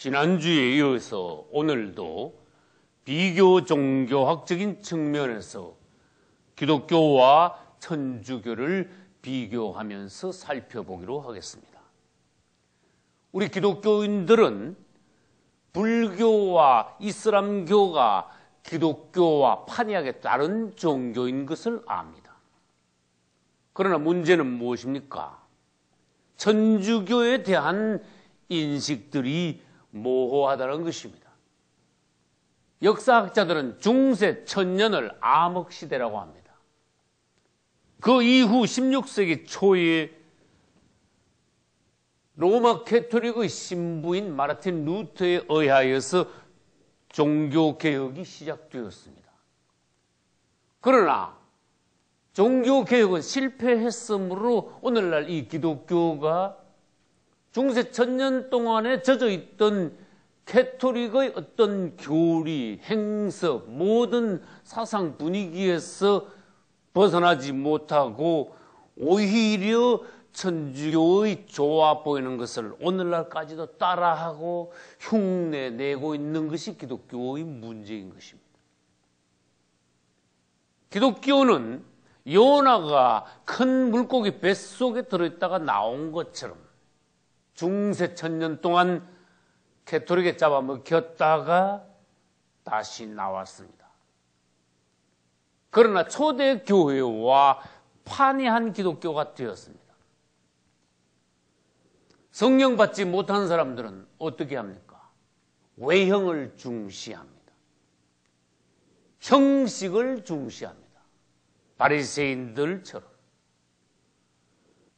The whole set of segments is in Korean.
지난주에 이어서 오늘도 비교 종교학적인 측면에서 기독교와 천주교를 비교하면서 살펴보기로 하겠습니다. 우리 기독교인들은 불교와 이슬람교가 기독교와 판이하게 다른 종교인 것을 압니다. 그러나 문제는 무엇입니까? 천주교에 대한 인식들이 모호하다는 것입니다. 역사학자들은 중세 천년을 암흑시대라고 합니다. 그 이후 16세기 초에 로마 캐토릭의 신부인 마르틴 루터에 의하여서 종교개혁이 시작되었습니다. 그러나 종교개혁은 실패했으므로 오늘날 이 기독교가 중세 천년 동안에 젖어 있던 캐토릭의 어떤 교리, 행석, 모든 사상 분위기에서 벗어나지 못하고 오히려 천주교의 좋아 보이는 것을 오늘날까지도 따라하고 흉내 내고 있는 것이 기독교의 문제인 것입니다. 기독교는 요나가 큰 물고기 뱃속에 들어있다가 나온 것처럼 중세 천년 동안 캐토릭에 잡아먹혔다가 다시 나왔습니다. 그러나 초대 교회와 판이한 기독교가 되었습니다. 성령 받지 못한 사람들은 어떻게 합니까? 외형을 중시합니다. 형식을 중시합니다. 바리새인들처럼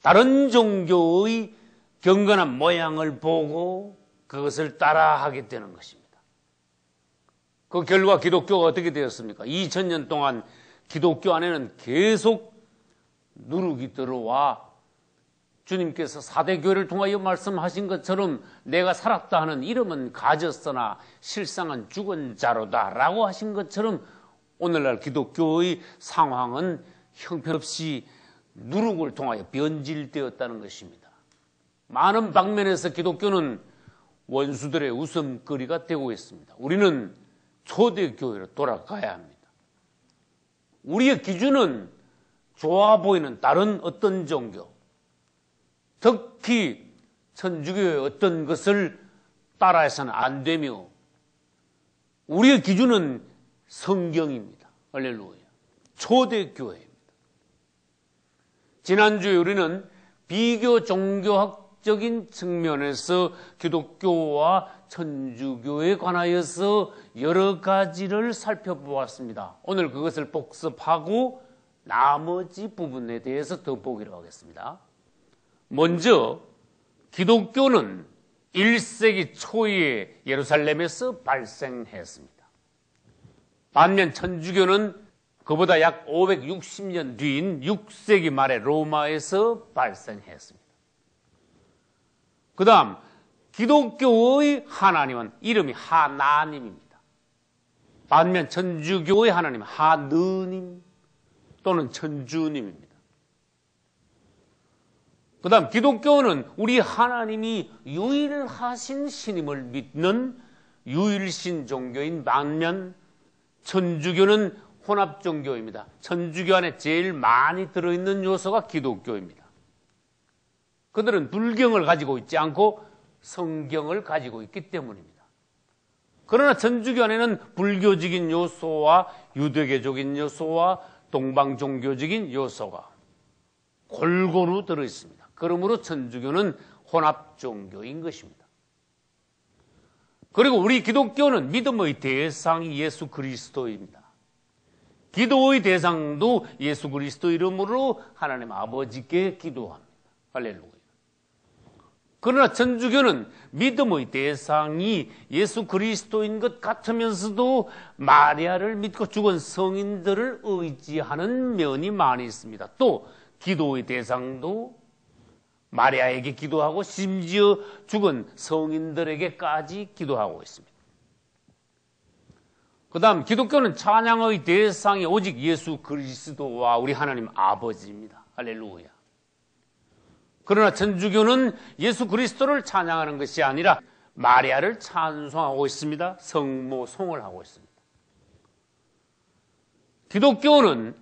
다른 종교의 경건한 모양을 보고 그것을 따라하게 되는 것입니다. 그 결과 기독교가 어떻게 되었습니까? 2000년 동안 기독교 안에는 계속 누룩이 들어와 주님께서 사대교회를 통하여 말씀하신 것처럼 내가 살았다 하는 이름은 가졌으나 실상은 죽은 자로다 라고 하신 것처럼 오늘날 기독교의 상황은 형편없이 누룩을 통하여 변질되었다는 것입니다. 많은 방면에서 기독교는 원수들의 웃음거리가 되고 있습니다. 우리는 초대교회로 돌아가야 합니다. 우리의 기준은 좋아 보이는 다른 어떤 종교, 특히 천주교의 어떤 것을 따라해서는 안 되며 우리의 기준은 성경입니다. 할렐루야. 초대교회입니다. 지난주에 우리는 비교 종교학 적인 측면에서 기독교와 천주교에 관하여서 여러 가지를 살펴보았습니다. 오늘 그것을 복습하고 나머지 부분에 대해서 더 보기로 하겠습니다. 먼저 기독교는 1세기 초에 예루살렘에서 발생했습니다. 반면 천주교는 그보다 약 560년 뒤인 6세기 말에 로마에서 발생했습니다. 그 다음, 기독교의 하나님은 이름이 하나님입니다. 반면 천주교의 하나님은 하느님 또는 천주님입니다. 그 다음 기독교는 우리 하나님이 유일하신 신임을 믿는 유일신 종교인 반면 천주교는 혼합 종교입니다. 천주교 안에 제일 많이 들어있는 요소가 기독교입니다. 그들은 불경을 가지고 있지 않고 성경을 가지고 있기 때문입니다. 그러나 천주교 안에는 불교적인 요소와 유대교적인 요소와 동방 종교적인 요소가 골고루 들어 있습니다. 그러므로 천주교는 혼합 종교인 것입니다. 그리고 우리 기독교는 믿음의 대상이 예수 그리스도입니다. 기도의 대상도 예수 그리스도 이름으로 하나님 아버지께 기도합니다. 할렐루야. 그러나 천주교는 믿음의 대상이 예수 그리스도인 것 같으면서도 마리아를 믿고 죽은 성인들을 의지하는 면이 많이 있습니다. 또 기도의 대상도 마리아에게 기도하고 심지어 죽은 성인들에게까지 기도하고 있습니다. 그 다음 기독교는 찬양의 대상이 오직 예수 그리스도와 우리 하나님 아버지입니다. 할렐루야. 그러나 천주교는 예수 그리스도를 찬양하는 것이 아니라 마리아를 찬송하고 있습니다. 성모송을 하고 있습니다. 기독교는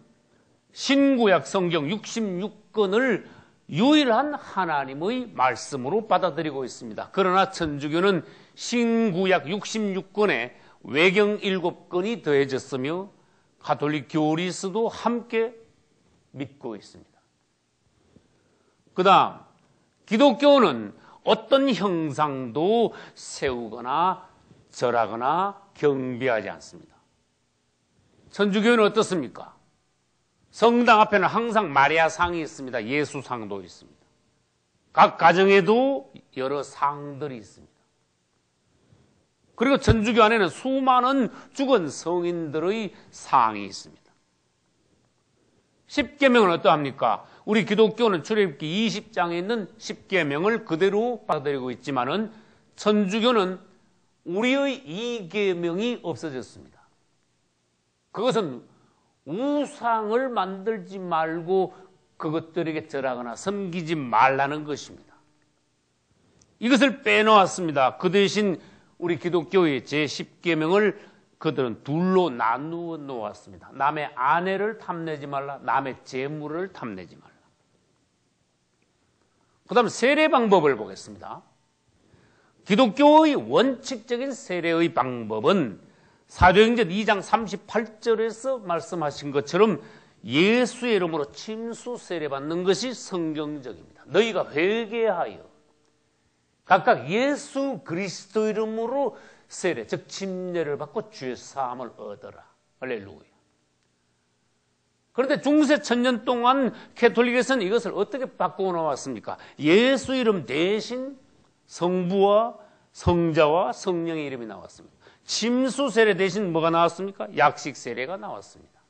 신구약 성경 66권을 유일한 하나님의 말씀으로 받아들이고 있습니다. 그러나 천주교는 신구약 66권에 외경 7권이 더해졌으며 가톨릭 교리스도 함께 믿고 있습니다. 그 다음, 기독교는 어떤 형상도 세우거나 절하거나 경비하지 않습니다. 천주교는 어떻습니까? 성당 앞에는 항상 마리아 상이 있습니다. 예수 상도 있습니다. 각 가정에도 여러 상들이 있습니다. 그리고 천주교 안에는 수많은 죽은 성인들의 상이 있습니다. 십계명은 어떠합니까? 우리 기독교는 출애굽기 20장에 있는 십계명을 그대로 받아들이고 있지만은 천주교는 우리의 이계명이 없어졌습니다. 그것은 우상을 만들지 말고 그것들에게 절하거나 섬기지 말라는 것입니다. 이것을 빼놓았습니다. 그 대신 우리 기독교의 제10계명을 그들은 둘로 나누어 놓았습니다. 남의 아내를 탐내지 말라, 남의 재물을 탐내지 말라. 그 다음 세례 방법을 보겠습니다. 기독교의 원칙적인 세례의 방법은 사도행전 2장 38절에서 말씀하신 것처럼 예수의 이름으로 침수 세례 받는 것이 성경적입니다. 너희가 회개하여 각각 예수 그리스도 이름으로 세례, 즉 침례를 받고 주의 사함을 얻어라. 할렐루야. 그런데 중세 천년 동안 캐톨릭에서는 이것을 어떻게 바꾸어 나왔습니까? 예수 이름 대신 성부와 성자와 성령의 이름이 나왔습니다. 침수 세례 대신 뭐가 나왔습니까? 약식 세례가 나왔습니다.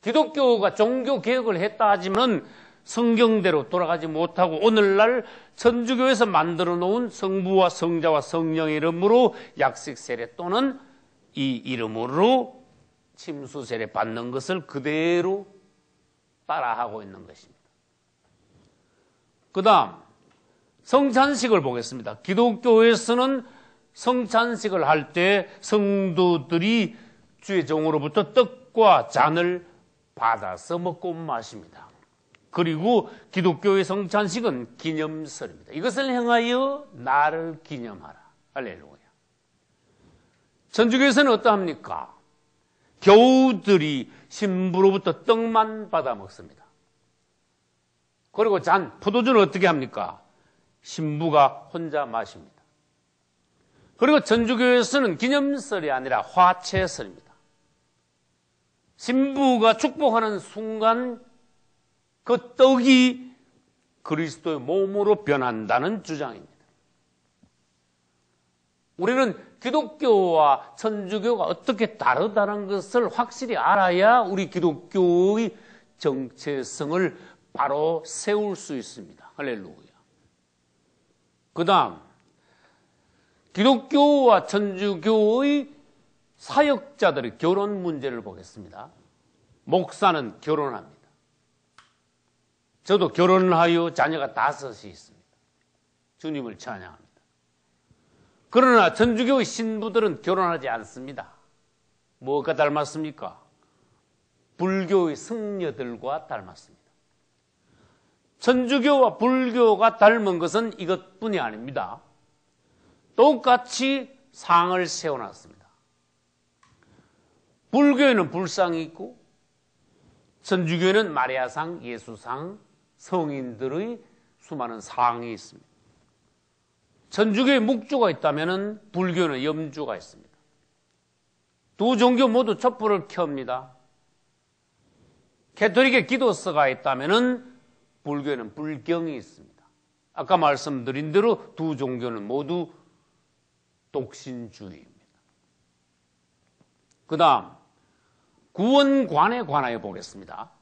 기독교가 종교 개혁을 했다 하지만 성경대로 돌아가지 못하고 오늘날 천주교에서 만들어 놓은 성부와 성자와 성령의 이름으로 약식 세례 또는 이 이름으로 침수 세례 받는 것을 그대로 따라하고 있는 것입니다. 그 다음 성찬식을 보겠습니다. 기독교에서는 성찬식을 할 때 성도들이 주의 종으로부터 떡과 잔을 받아서 먹고 마십니다. 그리고 기독교의 성찬식은 기념설입니다. 이것을 행하여 나를 기념하라. 할렐루야. 천주교에서는 어떠합니까? 겨우들이 신부로부터 떡만 받아 먹습니다. 그리고 잔, 포도주는 어떻게 합니까? 신부가 혼자 마십니다. 그리고 전주교에서는 기념설이 아니라 화채설입니다. 신부가 축복하는 순간 그 떡이 그리스도의 몸으로 변한다는 주장입니다. 우리는 기독교와 천주교가 어떻게 다르다는 것을 확실히 알아야 우리 기독교의 정체성을 바로 세울 수 있습니다. 할렐루야. 그 다음, 기독교와 천주교의 사역자들의 결혼 문제를 보겠습니다. 목사는 결혼합니다. 저도 결혼을 하여 자녀가 다섯이 있습니다. 주님을 찬양합니다. 그러나 천주교의 신부들은 결혼하지 않습니다. 뭐가 닮았습니까? 불교의 승려들과 닮았습니다. 천주교와 불교가 닮은 것은 이것뿐이 아닙니다. 똑같이 상을 세워놨습니다. 불교에는 불상이 있고 천주교에는 마리아상, 예수상, 성인들의 수많은 상이 있습니다. 천주교에 묵주가 있다면 불교는 염주가 있습니다. 두 종교 모두 촛불을 켭니다. 캐톨릭에 기도서가 있다면 불교에는 불경이 있습니다. 아까 말씀드린 대로 두 종교는 모두 독신주의입니다. 그 다음, 구원관에 관하여 보겠습니다.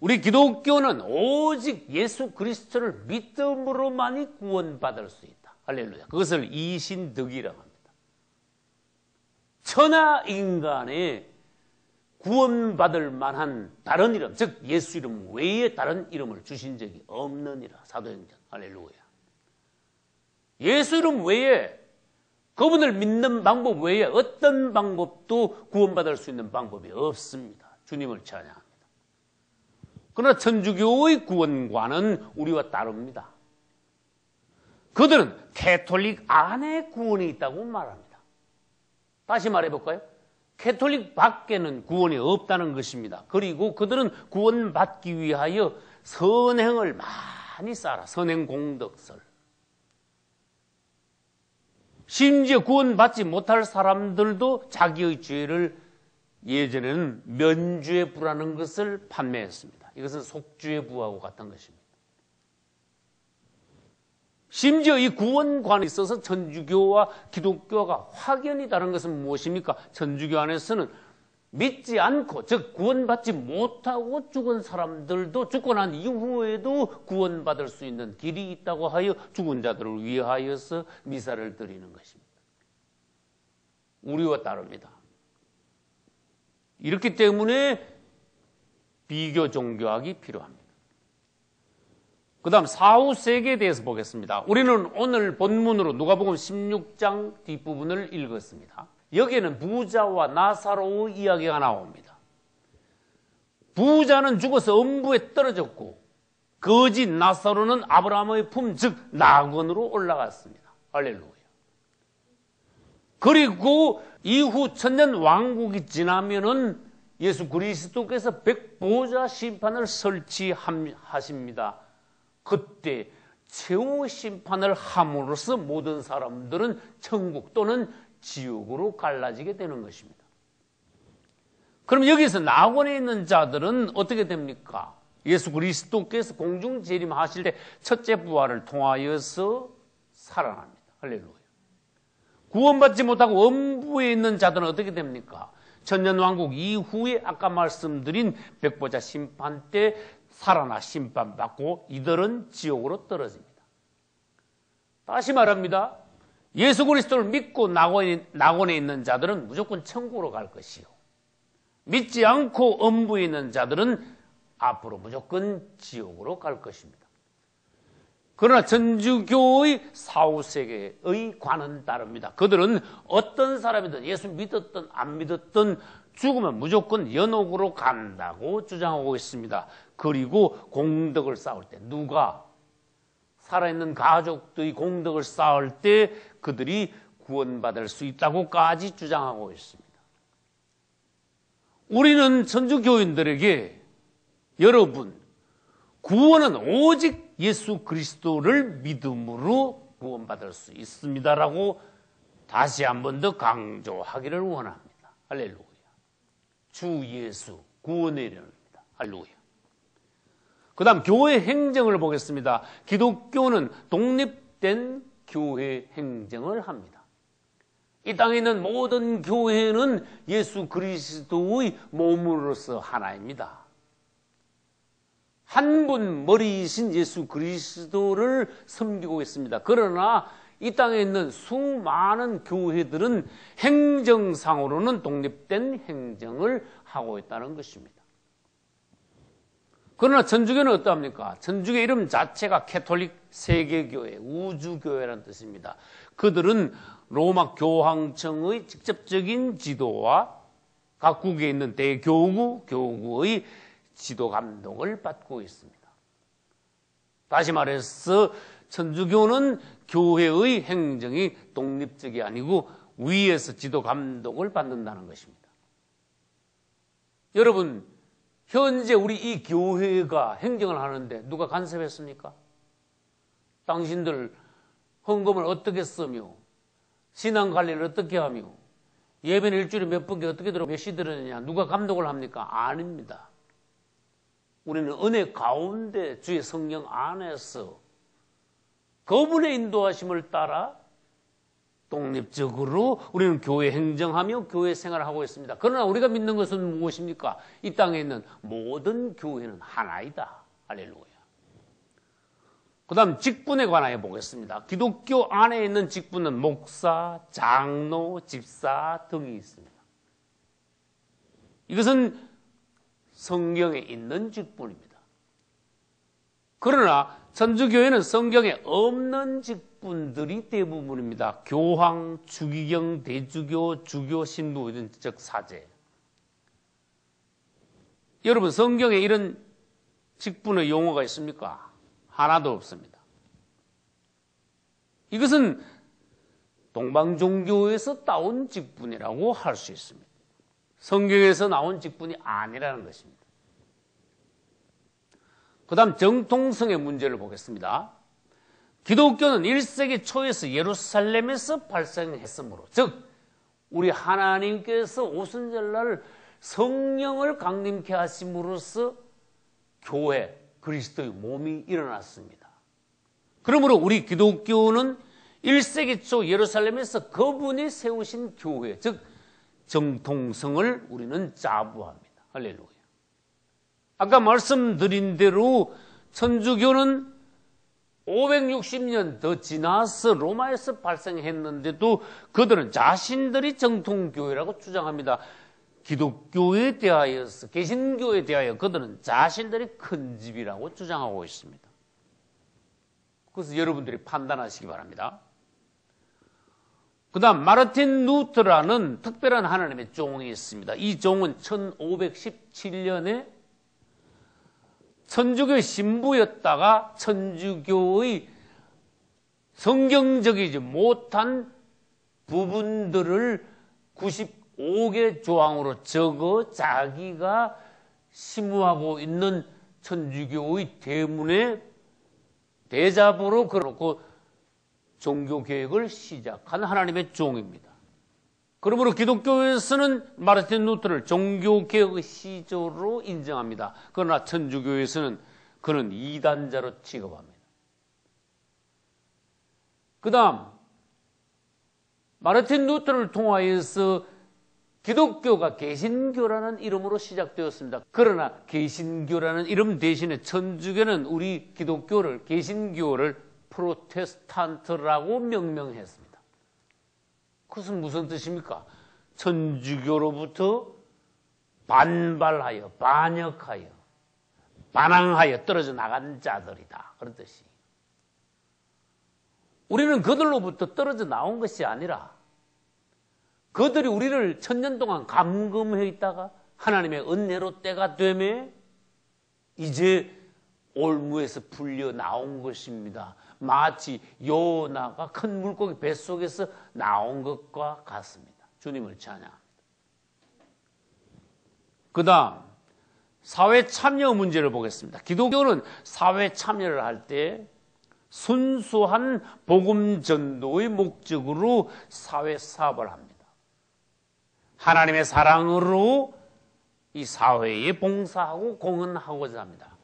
우리 기독교는 오직 예수 그리스도를 믿음으로만이 구원받을 수 있다. 할렐루야. 그것을 이신덕이라고 합니다. 천하 인간의 구원받을 만한 다른 이름, 즉 예수 이름 외에 다른 이름을 주신 적이 없느니라. 사도행전. 할렐루야. 예수 이름 외에 그분을 믿는 방법 외에 어떤 방법도 구원받을 수 있는 방법이 없습니다. 주님을 찬양합니다. 그러나 천주교의 구원과는 우리와 다릅니다. 그들은 캐톨릭 안에 구원이 있다고 말합니다. 다시 말해볼까요? 캐톨릭 밖에는 구원이 없다는 것입니다. 그리고 그들은 구원받기 위하여 선행을 많이 쌓아 선행 공덕설. 심지어 구원받지 못할 사람들도 자기의 죄를 예전에는 면죄 부라는 것을 판매했습니다. 이것은 속죄 부하고 같은 것입니다. 심지어 이 구원관에 있어서 천주교와 기독교가 확연히 다른 것은 무엇입니까? 천주교 안에서는 믿지 않고, 즉, 구원받지 못하고 죽은 사람들도 죽고 난 이후에도 구원받을 수 있는 길이 있다고 하여 죽은 자들을 위하여서 미사를 드리는 것입니다. 우리와 다릅니다. 이렇기 때문에 비교 종교학이 필요합니다. 그 다음 사후 세계에 대해서 보겠습니다. 우리는 오늘 본문으로 누가복음 16장 뒷부분을 읽었습니다. 여기에는 부자와 나사로의 이야기가 나옵니다. 부자는 죽어서 음부에 떨어졌고 거짓 나사로는 아브라함의 품, 즉 낙원으로 올라갔습니다. 할렐루야. 그리고 이후 천년 왕국이 지나면은 예수 그리스도께서 백보자 심판을 설치하십니다. 그때 최후 심판을 함으로써 모든 사람들은 천국 또는 지옥으로 갈라지게 되는 것입니다. 그럼 여기서 낙원에 있는 자들은 어떻게 됩니까? 예수 그리스도께서 공중 재림하실 때 첫째 부활을 통하여서 살아납니다. 할렐루야. 구원받지 못하고 엄부에 있는 자들은 어떻게 됩니까? 천년왕국 이후에 아까 말씀드린 백보자 심판 때 살아나 심판받고 이들은 지옥으로 떨어집니다. 다시 말합니다. 예수 그리스도를 믿고 낙원에, 낙원에 있는 자들은 무조건 천국으로 갈 것이요. 믿지 않고 엄부에 있는 자들은 앞으로 무조건 지옥으로 갈 것입니다. 그러나 전주교의 사후세계의 관은 다릅니다. 그들은 어떤 사람이든 예수 믿었든 안 믿었든 죽으면 무조건 연옥으로 간다고 주장하고 있습니다. 그리고 공덕을 쌓을 때 누가 살아있는 가족들이 공덕을 쌓을 때 그들이 구원받을 수 있다고까지 주장하고 있습니다. 우리는 천주교인들에게 여러분 구원은 오직 예수 그리스도를 믿음으로 구원받을 수 있습니다라고 다시 한 번 더 강조하기를 원합니다. 할렐루야. 주 예수 구원의 이름입니다. 할렐루야. 그 다음 교회 행정을 보겠습니다. 기독교는 독립된 교회 행정을 합니다. 이 땅에 있는 모든 교회는 예수 그리스도의 몸으로서 하나입니다. 한 분 머리이신 예수 그리스도를 섬기고 있습니다. 그러나 이 땅에 있는 수많은 교회들은 행정상으로는 독립된 행정을 하고 있다는 것입니다. 그러나 천주교는 어떠합니까? 천주교 이름 자체가 캐톨릭 세계교회, 우주교회라는 뜻입니다. 그들은 로마 교황청의 직접적인 지도와 각국에 있는 대교구, 교구의 지도 감독을 받고 있습니다. 다시 말해서 천주교는 교회의 행정이 독립적이 아니고 위에서 지도 감독을 받는다는 것입니다. 여러분, 현재 우리 이 교회가 행정을 하는데 누가 간섭했습니까? 당신들 헌금을 어떻게 쓰며 신앙 관리를 어떻게 하며 예배는 일주일에 몇 번께 어떻게 들어 몇 시 들었느냐 누가 감독을 합니까? 아닙니다. 우리는 은혜 가운데 주의 성령 안에서 그분의 인도하심을 따라 독립적으로 우리는 교회 행정하며 교회 생활을 하고 있습니다. 그러나 우리가 믿는 것은 무엇입니까? 이 땅에 있는 모든 교회는 하나이다. 할렐루야. 그 다음 직분에 관하여 보겠습니다. 기독교 안에 있는 직분은 목사, 장로, 집사 등이 있습니다. 이것은 성경에 있는 직분입니다. 그러나 천주교회는 성경에 없는 직분 직분들이 대부분입니다. 교황, 주기경, 대주교, 주교, 신부, 즉 사제. 여러분 성경에 이런 직분의 용어가 있습니까? 하나도 없습니다. 이것은 동방 종교에서 따온 직분이라고 할 수 있습니다. 성경에서 나온 직분이 아니라는 것입니다. 그 다음 정통성의 문제를 보겠습니다. 기독교는 1세기 초에서 예루살렘에서 발생했으므로, 즉, 우리 하나님께서 오순절날 성령을 강림케 하심으로써 교회, 그리스도의 몸이 일어났습니다. 그러므로 우리 기독교는 1세기 초 예루살렘에서 그분이 세우신 교회, 즉 정통성을 우리는 자부합니다. 할렐루야. 아까 말씀드린 대로 천주교는 560년 더 지나서 로마에서 발생했는데도 그들은 자신들이 정통교회라고 주장합니다. 기독교에 대하여서 개신교에 대하여 그들은 자신들이 큰 집이라고 주장하고 있습니다. 그래서 여러분들이 판단하시기 바랍니다. 그 다음 마르틴 루트라는 특별한 하나님의 종이 있습니다. 이 종은 1517년에 천주교의 신부였다가 천주교의 성경적이지 못한 부분들을 95개 조항으로 적어 자기가 심무하고 있는 천주교의 대문에 대잡으로 걸어놓고 종교 개혁을 시작한 하나님의 종입니다. 그러므로 기독교에서는 마르틴 루터를 종교 개혁의 시조로 인정합니다. 그러나 천주교에서는 그는 이단자로 취급합니다. 그 다음, 마르틴 루터를 통하여서 기독교가 개신교라는 이름으로 시작되었습니다. 그러나 개신교라는 이름 대신에 천주교는 우리 기독교를 개신교를 프로테스탄트라고 명명했습니다. 그것은 무슨 뜻입니까? 천주교로부터 반발하여 반역하여 반항하여 떨어져 나간 자들이다. 그런 뜻이. 우리는 그들로부터 떨어져 나온 것이 아니라 그들이 우리를 천년 동안 감금해 있다가 하나님의 은혜로 때가 되매 이제 올무에서 풀려 나온 것입니다. 마치 요나가 큰 물고기 뱃속에서 나온 것과 같습니다. 주님을 찬양합니다. 그 다음, 사회 참여 문제를 보겠습니다. 기독교는 사회 참여를 할 때 순수한 복음 전도의 목적으로 사회 사업을 합니다. 하나님의 사랑으로 이 사회에 봉사하고 공헌하고자 합니다.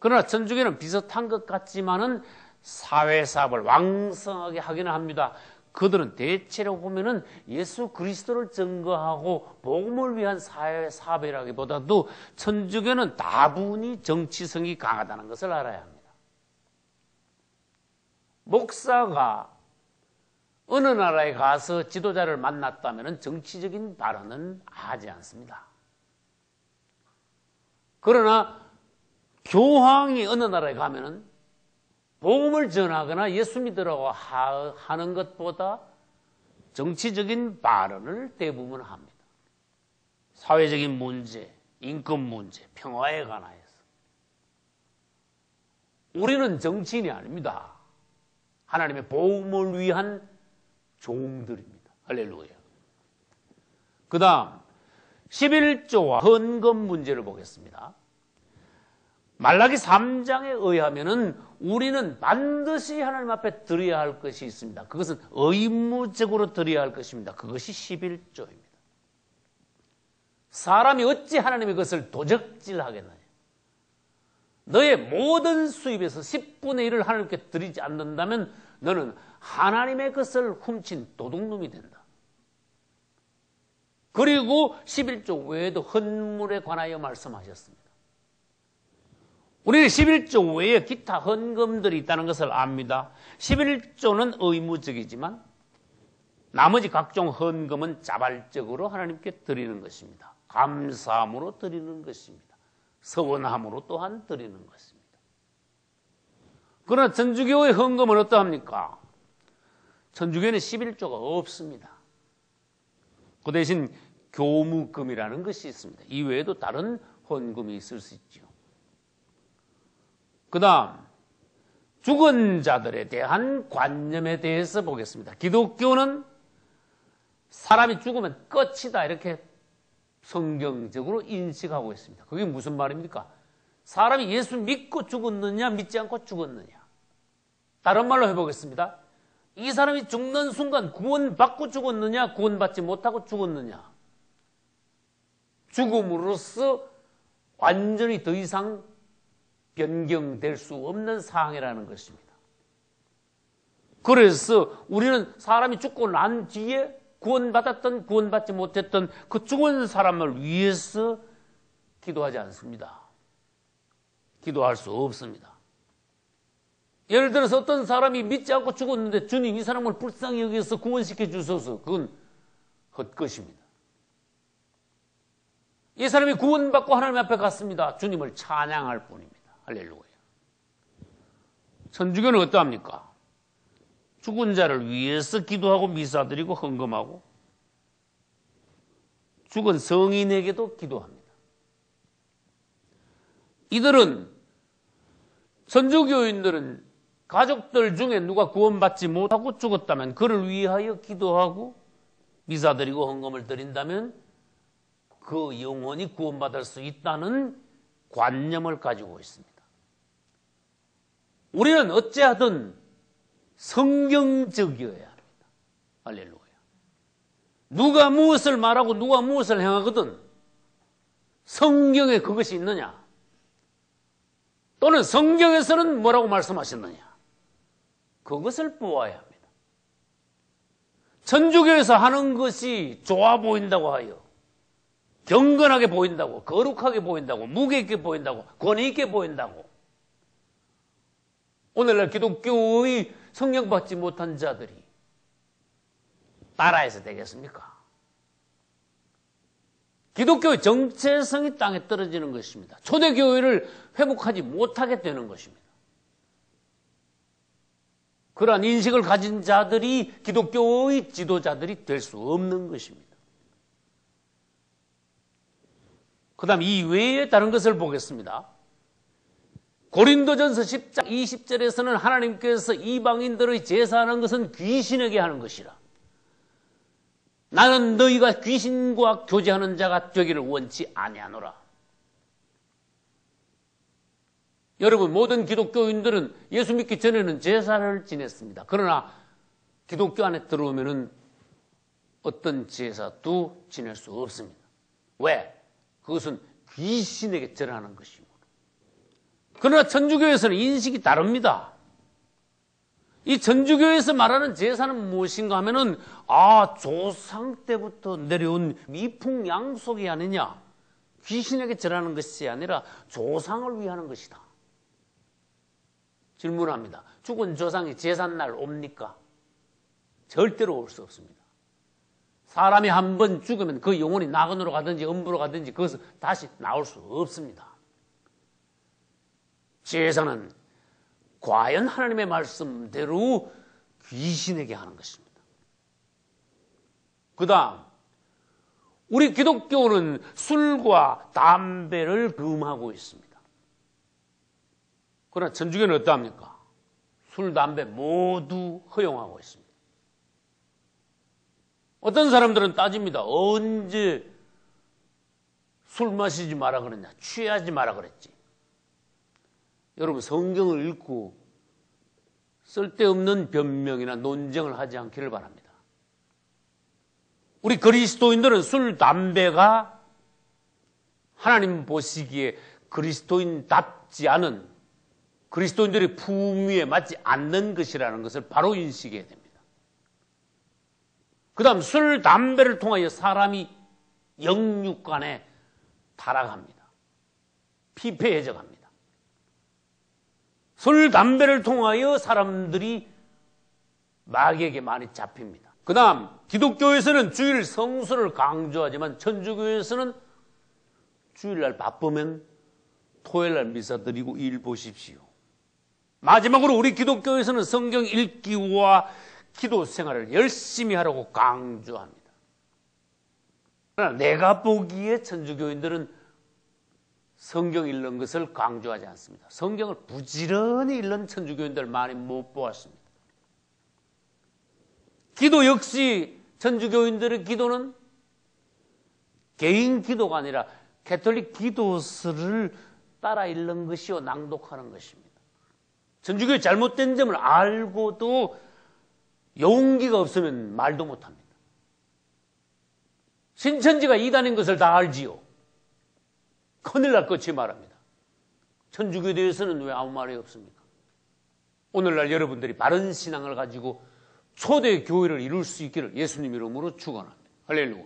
그러나 천주교는 비슷한 것 같지만은 사회 사업을 왕성하게 하기는 합니다. 그들은 대체로 보면은 예수 그리스도를 증거하고 복음을 위한 사회 사업이라기보다도 천주교는 다분히 정치성이 강하다는 것을 알아야 합니다. 목사가 어느 나라에 가서 지도자를 만났다면 정치적인 발언은 하지 않습니다. 그러나 교황이 어느 나라에 가면은 복음을 전하거나 예수 믿으라고 하는 것보다 정치적인 발언을 대부분 합니다. 사회적인 문제, 인권 문제, 평화에 관하여서. 우리는 정치인이 아닙니다. 하나님의 복음을 위한 종들입니다. 할렐루야. 그 다음, 11조와 헌금 문제를 보겠습니다. 말라기 3장에 의하면은 우리는 반드시 하나님 앞에 드려야 할 것이 있습니다. 그것은 의무적으로 드려야 할 것입니다. 그것이 11조입니다. 사람이 어찌 하나님의 것을 도적질 하겠느냐? 너의 모든 수입에서 10분의 1을 하나님께 드리지 않는다면 너는 하나님의 것을 훔친 도둑놈이 된다. 그리고 11조 외에도 헌물에 관하여 말씀하셨습니다. 우리는 11조 외에 기타 헌금들이 있다는 것을 압니다. 11조는 의무적이지만 나머지 각종 헌금은 자발적으로 하나님께 드리는 것입니다. 감사함으로 드리는 것입니다. 서원함으로 또한 드리는 것입니다. 그러나 전주교의 헌금은 어떠합니까? 천주교는 11조가 없습니다. 그 대신 교무금이라는 것이 있습니다. 이외에도 다른 헌금이 있을 수 있죠. 그 다음, 죽은 자들에 대한 관념에 대해서 보겠습니다. 기독교는 사람이 죽으면 끝이다. 이렇게 성경적으로 인식하고 있습니다. 그게 무슨 말입니까? 사람이 예수 믿고 죽었느냐, 믿지 않고 죽었느냐. 다른 말로 해보겠습니다. 이 사람이 죽는 순간 구원받고 죽었느냐, 구원받지 못하고 죽었느냐. 죽음으로써 완전히 더 이상 변경될 수 없는 상황이라는 것입니다. 그래서 우리는 사람이 죽고 난 뒤에 구원받았던 구원받지 못했던 그 죽은 사람을 위해서 기도하지 않습니다. 기도할 수 없습니다. 예를 들어서 어떤 사람이 믿지 않고 죽었는데 주님 이 사람을 불쌍히 여기서 구원시켜 주소서 그건 헛것입니다. 이 사람이 구원받고 하나님 앞에 갔습니다. 주님을 찬양할 뿐입니다. 할렐루야. 천주교는 어떠합니까? 죽은 자를 위해서 기도하고 미사드리고 헌금하고 죽은 성인에게도 기도합니다. 이들은 선주교인들은 가족들 중에 누가 구원받지 못하고 죽었다면 그를 위하여 기도하고 미사드리고 헌금을 드린다면 그 영혼이 구원받을 수 있다는 관념을 가지고 있습니다. 우리는 어찌하든 성경적이어야 합니다. 할렐루야. 누가 무엇을 말하고 누가 무엇을 행하거든 성경에 그것이 있느냐? 또는 성경에서는 뭐라고 말씀하셨느냐? 그것을 보아야 합니다. 천주교에서 하는 것이 좋아 보인다고 하여 경건하게 보인다고, 거룩하게 보인다고, 무게 있게 보인다고, 권위 있게 보인다고. 오늘날 기독교의 성령 받지 못한 자들이 따라해서 되겠습니까? 기독교의 정체성이 땅에 떨어지는 것입니다. 초대교회를 회복하지 못하게 되는 것입니다. 그러한 인식을 가진 자들이 기독교의 지도자들이 될 수 없는 것입니다. 그 다음 이 외에 다른 것을 보겠습니다. 고린도전서 10장 20절에서는 하나님께서 이방인들의 제사하는 것은 귀신에게 하는 것이라. 나는 너희가 귀신과 교제하는 자가 되기를 원치 아니하노라. 여러분 모든 기독교인들은 예수 믿기 전에는 제사를 지냈습니다. 그러나 기독교 안에 들어오면은 어떤 제사도 지낼 수 없습니다. 왜? 그것은 귀신에게 절하는 것이므로. 그러나 천주교에서는 인식이 다릅니다. 이 천주교에서 말하는 제사는 무엇인가 하면은 아 조상 때부터 내려온 미풍양속이 아니냐 귀신에게 절하는 것이 아니라 조상을 위하는 것이다. 질문합니다. 죽은 조상이 제삿날 옵니까? 절대로 올 수 없습니다. 사람이 한 번 죽으면 그 영혼이 낙원으로 가든지 음부로 가든지 그것은 다시 나올 수 없습니다. 제사는 과연 하나님의 말씀대로 귀신에게 하는 것입니다. 그 다음, 우리 기독교는 술과 담배를 금하고 있습니다. 그러나 천주교는 어떠합니까? 술, 담배 모두 허용하고 있습니다. 어떤 사람들은 따집니다. 언제 술 마시지 마라 그랬냐? 취하지 마라 그랬지. 여러분 성경을 읽고 쓸데없는 변명이나 논쟁을 하지 않기를 바랍니다. 우리 그리스도인들은 술, 담배가 하나님 보시기에 그리스도인답지 않은 그리스도인들의 품위에 맞지 않는 것이라는 것을 바로 인식해야 됩니다. 그 다음 술, 담배를 통하여 사람이 영육간에 타락합니다. 피폐해져 갑니다. 술, 담배를 통하여 사람들이 마귀에게 많이 잡힙니다. 그 다음 기독교에서는 주일 성수를 강조하지만 천주교에서는 주일날 바쁘면 토요일날 미사 드리고 일 보십시오. 마지막으로 우리 기독교에서는 성경 읽기와 기도 생활을 열심히 하라고 강조합니다. 내가 보기에 천주교인들은 성경 읽는 것을 강조하지 않습니다. 성경을 부지런히 읽는 천주교인들 많이 못 보았습니다. 기도 역시 천주교인들의 기도는 개인 기도가 아니라 캐톨릭 기도서를 따라 읽는 것이요 낭독하는 것입니다. 천주교의 잘못된 점을 알고도 용기가 없으면 말도 못합니다. 신천지가 이단인 것을 다 알지요. 큰일 날 것이 말합니다. 천주교에 대해서는 왜 아무 말이 없습니까? 오늘날 여러분들이 바른 신앙을 가지고 초대 교회를 이룰 수 있기를 예수님 이름으로 축원합니다. 할렐루야.